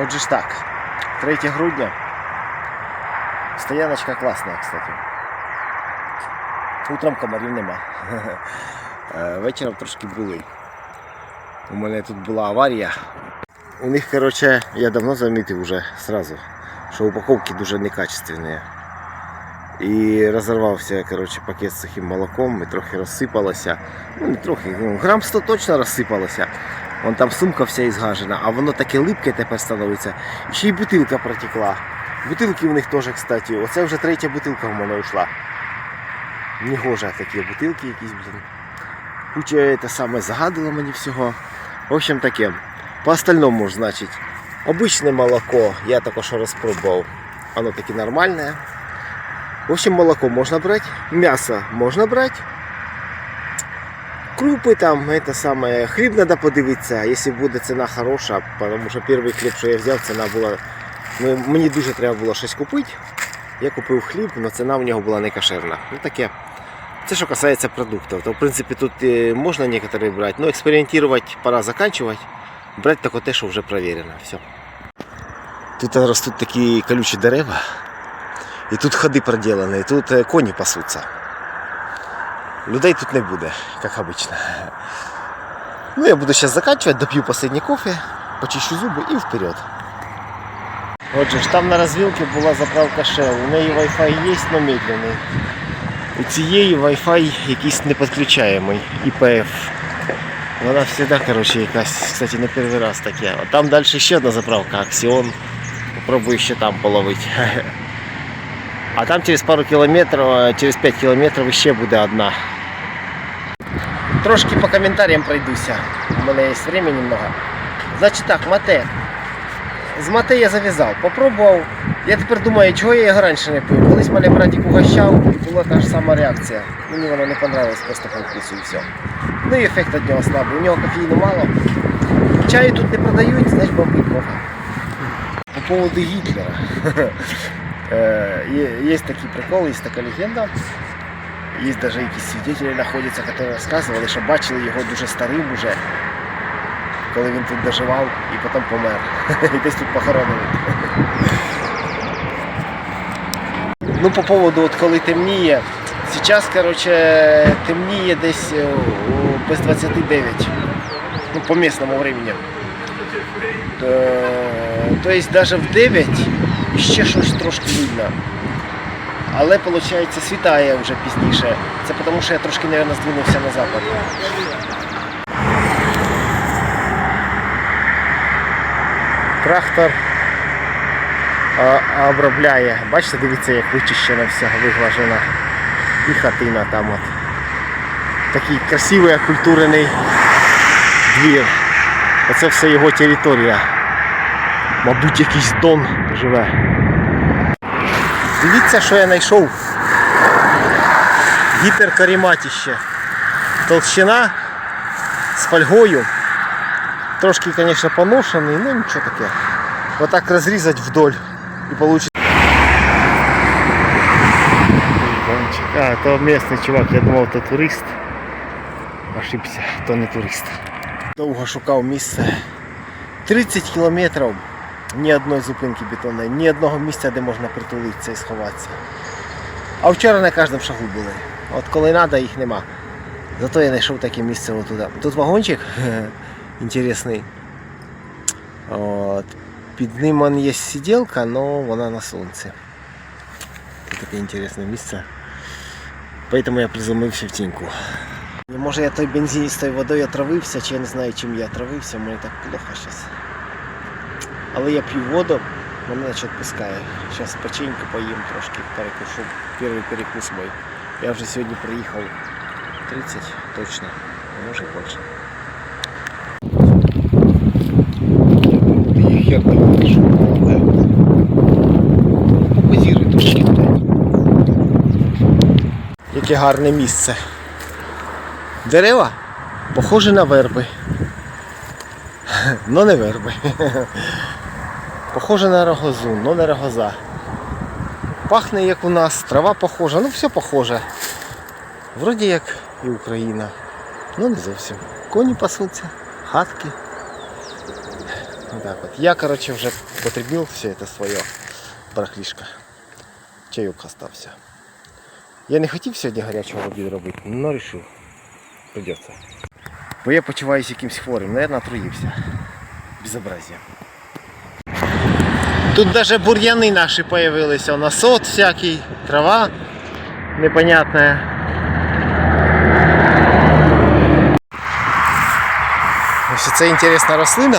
Отже ж так, 3 грудня. Стояночка класна, кстати. Утром комарів нема. Е, Вечором трошки були. У мене тут була аварія. У них, короче, я давно замітив уже сразу, що упаковки дуже некачественні. І розірвався короче, пакет з сухим молоком і трохи розсипалося. Ну не трохи, ну, грам 100 точно розсипалося. Вон там сумка вся ізгажена, а воно таке липке тепер становиться. І ще й бутилка протекла. Бутилки в них теж, кстати. Оце вже третя бутилка в мене ушла. Негоже такі бутилки якісь, блін. Куча це саме загадило мені всього. В общем таке. По остальному ж, значить, обичне молоко я також розпробував. Оно таке нормальне. В общем, молоко можна брати, м'ясо можна брати. Крупи там, это самое, хліб треба подивитися, якщо буде ціна хороша, тому що перший хліб, що я взяв, ціна була. Ну, мені дуже треба було щось купити. Я купив хліб, але ціна в нього була не кошерна. Ну таке. Це що касається продуктів. То в принципі тут е, можна некоторые брати, але експериментувати пора закінчувати. Брати тільки те, що вже перевірено. Все. Тут ростуть такі колючі дерева. І тут ходи проділені, і тут е, коні пасуться. Людей тут не буде, як обычно. Ну, я буду сейчас заканчивать, допью последний кофе, почищу зуби і вперед. Отже ж, там на розвілці була заправка Shell. У неї Wi-Fi є, але медленний. У цієї Wi-Fi якийсь неподключаємий IPF. Вона завжди, коротше, якась, кстати, не перший раз таке. А там далі ще одна заправка Axion. Попробую ще там половити. А там через пару кілометрів, е, через 5 кілометрів ще буде одна. Трошки по коментарям пройдуся. У мене є время немного. Значить так, мате. З мате я зав'язав, попробував. Я тепер думаю, чого я його раніше не пив. Колись мене братик угощав і була та ж сама реакція. Мені воно не понравилось просто по вкусу і все. Ну і ефект від нього слабий. У нього кофеїну мало. Чаю тут не продають, значить бомбить кофе. По поводу Гітлера. Э, е- Есть такие приколы, есть така легенда. Есть даже якісь свидетелі знаходяться, які розказували, що бачили його дуже старим уже, коли він тут доживав і потім помер. І десь тут похоронили. Ну, по поводу, от коли темніє. Зараз, короче, темніє десь е, без 29. Ну, по местному времени. Тобто, навіть в 9 ще щось трошки видно. Але виходить світає вже пізніше. Це тому, що я трошки, мабуть, здвинувся на запад. Трактор обробляє. Бачите, дивіться, як вичищена вся виглажена. І хатина там от. Такий красивий окультурений двір. Оце все його територія. Мабуть, якийсь дон живе. Дивіться, що я знайшов. Гіперкаріматіще. Толщина з фольгою. Трошки, звісно, поношений, ну нічого таке. Отак розрізати вдоль і получить. А, то місний чувак, я думав, то турист. Ошибся, то не турист. Довго шукав місце. 30 кілометрів ні одної зупинки бетонної, ні одного місця, де можна притулитися і сховатися. А вчора на кожному шагу були. От коли треба, їх нема. Зато я знайшов таке місце отуда. Тут вагончик інтересний. От. Під ним он є сиділка, але вона на сонці. Тут таке інтересне місце. Поэтому я приземлився в тіньку. Може я той бензиністою водою отравився, чи я не знаю чим я отравився, мені так плохо зараз. Але я п'ю воду, мене наче відпускає. Зараз печеньку поїм трошки, перекушу. Перший перекус мой. Я вже сьогодні приїхав 30 точно, може більше. Яке гарне місце. Дерева похожі на верби. Но не верби. Похоже на рогозу, но не рогоза. Пахне як у нас, трава похожа, ну все похоже. Вроді як і Україна. Ну не зовсім. Коні пасуться, хатки. Так вот. Я, короче, вже потребил все это своє барахлишко. Чайок остався. Я не хотів сьогодні гарячого обіду робити, але вирішив. Придеться. Бо я почуваюся якимсь хворим, наверное, отруївся. Безобразие. Тут даже бур'яни наші появилися, насот всякий, трава непонятная. Ось це інтересна рослина,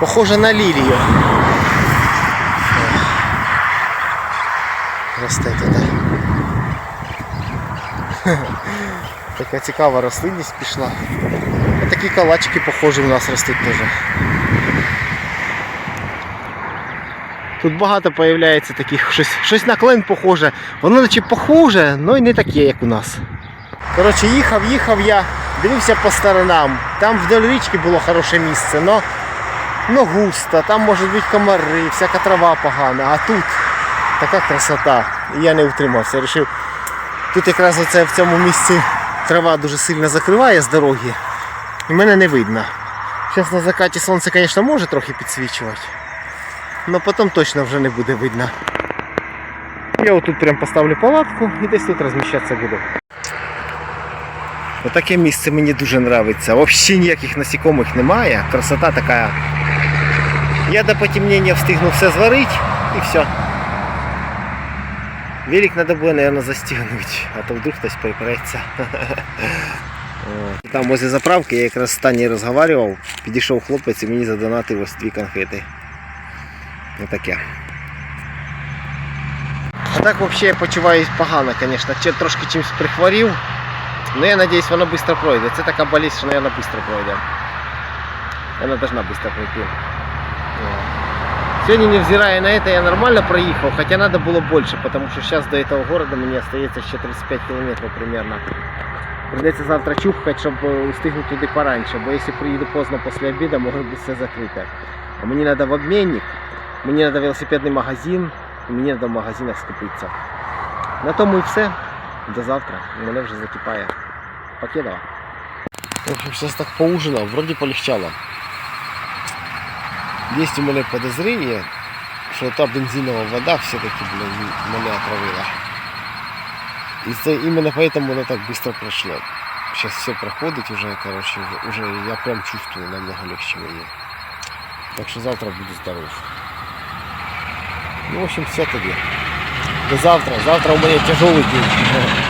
похожа на лілію. Росте туди. Така цікава рослинність пішла. Ось такі калачики похожі в нас ростуть теж. Тут багато появляється таких щось, щось на клен похоже. Воно наче похоже, але не таке, як у нас. Коротше, їхав, їхав я, дивився по сторонам. Там вдоль річки було хороше місце, но, но густо, там можуть бути комари, всяка трава погана, а тут така красота. Я не втримався. Рішив, тут якраз оце в цьому місці трава дуже сильно закриває з дороги. І мене не видно. Зараз на закаті сонце, звісно, може трохи підсвічувати. Но потім точно вже не буде видно. Я отут прям поставлю палатку і десь тут розміщатися буду. Отаке місце мені дуже подобається. Взагалі ніяких насікомих немає. Красота така. Я до потемнення встигну все зварити і все. Велик треба буде, мабуть, застігнути, а то вдруг хтось припреться. Там возле заправки я якраз Танею розмовляв, підійшов хлопець і мені задонатив ось дві конфети. Отаке. А так взагалі я почуваюсь погано, звісно. Чи трошки чимось прихворів. Ну я надіюсь, воно швидко пройде. Це така болезнь, що, мабуть, швидко пройде. Вона должна швидко пройти. Вот. Сегодня, невзирая на это, я нормально проехал, хотя надо было больше, потому что сейчас до этого города мне остается еще 35 километров примерно. Придется завтра чухать, чтобы устигнуть туди пораньше, бо если приеду поздно после обеда, может быть все закрыто. А мне надо в обменник, мне надо велосипедный магазин, і мені треба в магазинах скупитися. На тому і все. До завтра. Мене вже закипає. Покидала. В общем, сейчас так поужинал, вроде полегчало. Есть у меня подозрение, что та бензиновая вода все-таки, блин, меня отравила. И за- именно поэтому оно так быстро прошло. Сейчас все проходит уже, короче, уже, уже я прям чувствую намного легче мне. Так что завтра буду здоров. Ну, в общем, все тоді. До завтра. Завтра у меня тяжелый день.